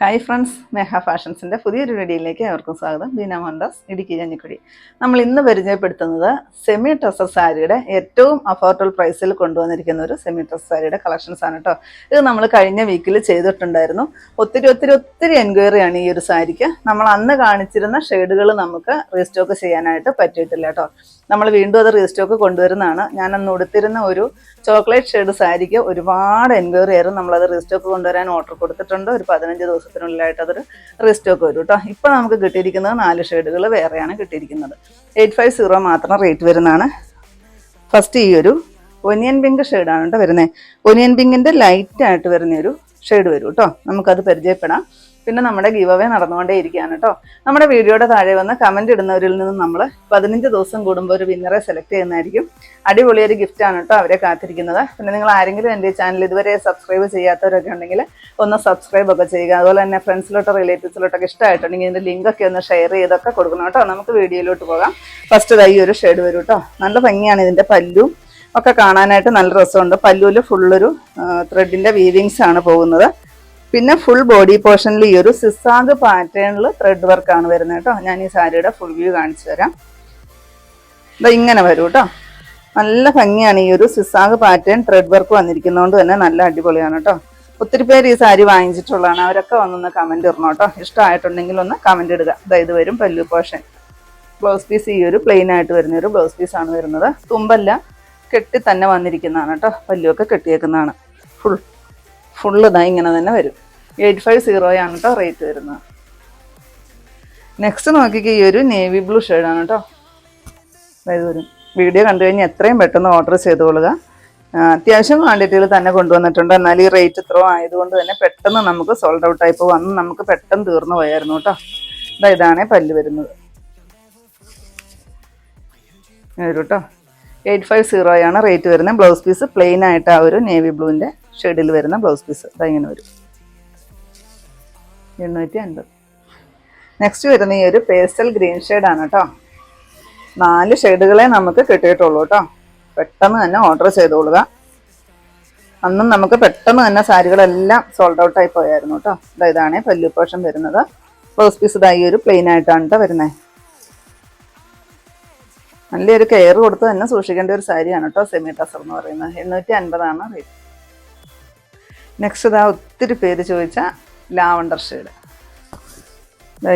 Hi friends മെഹ ഫാഷൻസിന്റെ പുതിയൊരു വീഡിയോയിലേക്ക് അവർക്കും സ്വാഗതം. ബീന മോഹൻദാസ് ഇടുക്കി കഞ്ഞിക്കുഴി നമ്മൾ ഇന്ന് പരിചയപ്പെടുത്തുന്നത് സെമി ടസർ സാരിയുടെ ഏറ്റവും അഫോർഡബിൾ പ്രൈസിൽ കൊണ്ടുവന്നിരിക്കുന്ന ഒരു സെമി ടസർ സാരിയുടെ കളക്ഷൻസ് ആണ് കേട്ടോ ഇത് നമ്മൾ കഴിഞ്ഞ വീക്കിൽ ചെയ്തിട്ടുണ്ടായിരുന്നു. ഒത്തിരി ഒത്തിരി ഒത്തിരി എൻക്വയറിയാണ് ഈ ഒരു സാരിക്ക്. നമ്മൾ അന്ന് കാണിച്ചിരുന്ന ഷെയ്ഡുകൾ നമുക്ക് റീസ്റ്റോക്ക് ചെയ്യാനായിട്ട് പറ്റിയിട്ടില്ല കേട്ടോ നമ്മൾ വീണ്ടും അത് റീസ്റ്റോക്ക് കൊണ്ടുവരുന്നതാണ്. ഞാൻ അന്ന് ഉടുത്തിരുന്ന ഒരു ചോക്ലേറ്റ് ഷെയ്ഡ് സാരിക്ക് ഒരുപാട് എൻക്വയറി ആയിരുന്നു. നമ്മളത് റീസ്റ്റോക്ക് കൊണ്ടുവരാൻ ഓർഡർ കൊടുത്തിട്ടുണ്ട്. ഒരു പതിനഞ്ച് ദിവസത്തിനുള്ളിലായിട്ട് അതൊരു റീസ്റ്റോക്ക് വരും കേട്ടോ ഇപ്പം നമുക്ക് കിട്ടിയിരിക്കുന്നത് നാല് ഷെയ്ഡുകൾ വേറെയാണ് കിട്ടിയിരിക്കുന്നത്. എയ്റ്റ് ഫൈവ് സീറോ മാത്രം റേറ്റ് വരുന്നതാണ്. ഫസ്റ്റ് ഈ ഒരു ഒനിയൻ പിങ്ക് ഷെയ്ഡാണ് കേട്ടോ വരുന്നത് ഒനിയൻ പിങ്കിന്റെ ലൈറ്റ് ആയിട്ട് വരുന്ന ഒരു ഷെയ്ഡ് വരും കേട്ടോ നമുക്കത് പരിചയപ്പെടാം. പിന്നെ നമ്മുടെ ഗീവ് അവേ നടന്നുകൊണ്ടേ ഇരിക്കുകയാണ് കേട്ടോ. നമ്മുടെ വീഡിയോയുടെ താഴെ വന്ന് കമന്റ് ഇടുന്നവരിൽ നിന്ന് നമ്മൾ പതിനഞ്ച് ദിവസം കൂടുമ്പോൾ ഒരു വിന്നറെ സെലക്ട് ചെയ്യുന്നതായിരിക്കും. അടിപൊളി ഒരു ഗിഫ്റ്റാണ് കേട്ടോ അവരെ കാത്തിരിക്കുന്നത്. പിന്നെ നിങ്ങൾ ആരെങ്കിലും എന്റെ ചാനൽ ഇതുവരെ സബ്സ്ക്രൈബ് ചെയ്യാത്തവരൊക്കെ ഉണ്ടെങ്കിൽ ഒന്ന് സബ്സ്ക്രൈബ് ഒക്കെ ചെയ്യുക. അതുപോലെ തന്നെ ഫ്രണ്ട്സിലോട്ടോ റിലേറ്റീവ്സിലോട്ടൊക്കെ ഇഷ്ടമായിട്ടുണ്ടെങ്കിൽ ഇതിന്റെ ലിങ്കൊക്കെ ഒന്ന് ഷെയർ ചെയ്തൊക്കെ കൊടുക്കണം കേട്ടോ. നമുക്ക് വീഡിയോയിലോട്ട് പോകാം. ഫസ്റ്റ് ഈ ഒരു ഷെയ്ഡ് വരും കേട്ടോ. നല്ല ഭംഗിയാണ് ഇതിന്റെ പല്ലും. ഒക്കെ കാണാനായിട്ട് നല്ല രസമുണ്ട്. പല്ലുവിൽ ഫുള്ളൊരു ത്രെഡിന്റെ വീവിങ്സ് ആണ് പോകുന്നത്. പിന്നെ ഫുൾ ബോഡി പോർഷനിൽ ഈ ഒരു സിസാഗ് പാറ്റേണിൽ ത്രെഡ് വർക്ക് ആണ് വരുന്നത് കേട്ടോ. ഞാൻ ഈ സാരിയുടെ ഫുൾ വ്യൂ കാണിച്ചു തരാം. ഇതാ ഇങ്ങനെ വരും കേട്ടോ നല്ല ഭംഗിയാണ് ഈ ഒരു സിസാഗ് പാറ്റേൺ ത്രെഡ് വർക്ക് വന്നിരിക്കുന്നതുകൊണ്ട് തന്നെ നല്ല അടിപൊളിയാണ് കേട്ടോ ഒത്തിരി പേര് ഈ സാരി വാങ്ങിച്ചിട്ടുള്ളതാണ്. അവരൊക്കെ വന്നൊന്ന് കമന്റ് ഇടണം കേട്ടോ ഇഷ്ടമായിട്ടുണ്ടെങ്കിൽ ഒന്ന് കമന്റ് ഇടുക. അതായത് വരും പല്ലു പോർഷൻ ബ്ലൗസ് പീസ് ഈ ഒരു പ്ലെയിൻ ആയിട്ട് വരുന്ന ഒരു ബ്ലൗസ് പീസ് ആണ് വരുന്നത്. തുമ്പല്ല കെട്ടി തന്നെ വന്നിരിക്കുന്നതാണ് കേട്ടോ പല്ലുവൊക്കെ കെട്ടിയേക്കുന്നതാണ്. ഫുൾ ഫുള്ള് ഇതാ ഇങ്ങനെ തന്നെ വരും. എയ്റ്റ് ഫൈവ് സീറോയാണ് കേട്ടോ റേറ്റ് വരുന്നത്. നെക്സ്റ്റ് നോക്കിക്കുക ഈ ഒരു നേവി ബ്ലൂ ഷെയ്ഡാണ് കേട്ടോ അതായത് വരും വീഡിയോ കണ്ടു കഴിഞ്ഞാൽ എത്രയും പെട്ടെന്ന് ഓർഡർ ചെയ്തുകൊള്ളുക അത്യാവശ്യം ക്വാണ്ടിറ്റിയിൽ തന്നെ കൊണ്ടുവന്നിട്ടുണ്ട്. എന്നാൽ ഈ റേറ്റ് ഇത്രയും ആയതുകൊണ്ട് തന്നെ പെട്ടെന്ന് നമുക്ക് സോൾഡ് ഔട്ട് ആയി. പോകും അന്ന് നമുക്ക് പെട്ടെന്ന് തീർന്നു പോയായിരുന്നു കേട്ടോ ഇതാ ഇതാണ് പല്ല് വരുന്നത്. വരൂട്ടോ എയ്റ്റ് ഫൈവ് സീറോയാണ് റേറ്റ് വരുന്നത്. ബ്ലൗസ് പീസ് പ്ലെയിൻ ആയിട്ട് ആ ഒരു നേവി ബ്ലൂവിന്റെ ഷെയ്ഡിൽ വരുന്ന ബ്ലൗസ് പീസ്. ഇങ്ങനെ വരും. എണ്ണൂറ്റി അൻപത് നെക്സ്റ്റ് വരുന്ന ഈ ഒരു പേസ്റ്റൽ ഗ്രീൻ ഷെയ്ഡാണ് കേട്ടോ നാല് ഷെയ്ഡുകളെ നമുക്ക് കിട്ടിയിട്ടുള്ളൂ കേട്ടോ പെട്ടെന്ന് തന്നെ ഓർഡർ ചെയ്തോളുക. അന്നും നമുക്ക് പെട്ടെന്ന് തന്നെ സാരികളെല്ലാം സോൾഡ് ഔട്ടായി പോയായിരുന്നു കേട്ടോ ഇതാ ഇതാണ് പല്ലു പോർഷൻ വരുന്നത്. ബ്ലൗസ് പീസ് ഇതായി ഒരു പ്ലെയിൻ ആയിട്ടാണ് കേട്ടോ വരുന്നത് നല്ലൊരു കെയർ കൊടുത്ത് തന്നെ സൂക്ഷിക്കേണ്ട ഒരു സാരിയാണ് കേട്ടോ സെമി ടസർ എന്ന് പറയുന്നത്. എണ്ണൂറ്റി അൻപതാണ് റേറ്റ് നെക്സ്റ്റ് ഇതാ ഒത്തിരി പേര് ചോദിച്ച ലാവണ്ടർ ഷെയ്ഡ്.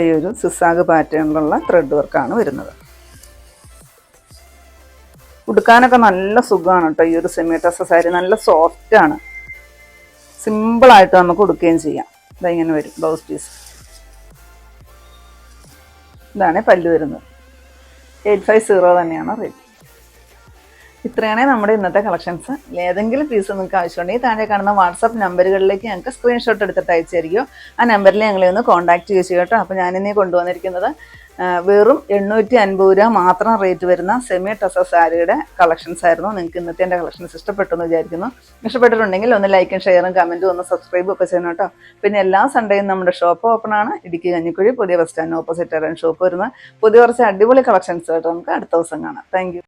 ഈ ഒരു സിസാഗ് പാറ്റേണിലുള്ള ത്രെഡ് വർക്കാണ് വരുന്നത്. ഉടുക്കാനൊക്കെ നല്ല സുഖമാണ് കേട്ടോ ഈ ഒരു സെമി ടസർ സാരി. നല്ല സോഫ്റ്റ് ആണ്. സിമ്പിളായിട്ട് നമുക്ക് ഉടുക്കുകയും ചെയ്യാം. ഇതാ ഇങ്ങനെ വരും ബ്ലൗസ് പീസ് ഇതാണ് പല്ല് വരുന്നത്. എയ്റ്റ് ഫൈവ് സീറോ തന്നെയാണ് റേറ്റ്. ഇത്രയാണ് നമ്മുടെ ഇന്നത്തെ കളക്ഷൻസ് ഏതെങ്കിലും പീസ് നിങ്ങൾക്ക് ആവശ്യമുണ്ടെങ്കിൽ താഴെ കാണുന്ന വാട്സപ്പ് നമ്പറുകളിലേക്ക് ഞങ്ങൾക്ക് സ്ക്രീൻഷോട്ട് എടുത്തിട്ട് അയച്ചായിരിക്കും ആ നമ്പറിൽ ഞങ്ങളെ ഒന്ന് കോൺടാക്ട് ചെയ്യുക കേട്ടോ. അപ്പോൾ ഞാനിന്നീ കൊണ്ടുവന്നിരിക്കുന്നത് വെറും എണ്ണൂറ്റി അൻപത് രൂപ മാത്രം റേറ്റ് വരുന്ന സെമി ടസ സാരിയുടെ കളക്ഷൻസ് ആയിരുന്നു. നിങ്ങൾക്ക് ഇന്നത്തെ എന്റെ കളക്ഷൻസ് ഇഷ്ടപ്പെട്ടു എന്ന് വിചാരിക്കുന്നു. ഇഷ്ടപ്പെട്ടിട്ടുണ്ടെങ്കിൽ ഒന്ന് ലൈക്കും ഷെയറും കമന്റും ഒന്ന് സബ്സ്ക്രൈബും ഒക്കെ ചെയ്യണം കേട്ടോ. പിന്നെ എല്ലാ സൺഡേയും നമ്മുടെ ഷോപ്പ് ഓപ്പൺ ആണ്. ഇടുക്കി കഞ്ഞിക്കുഴി പുതിയ ബസ് സ്റ്റാൻഡ് ഓപ്പോസിറ്റ് ആരാണ് ഷോപ്പ് വരുന്നത് പുതിയ കുറച്ച് അടിപൊളി കളക്ഷൻസ് ആയിട്ട് നമുക്ക് അടുത്ത ദിവസം കാണാം. താങ്ക്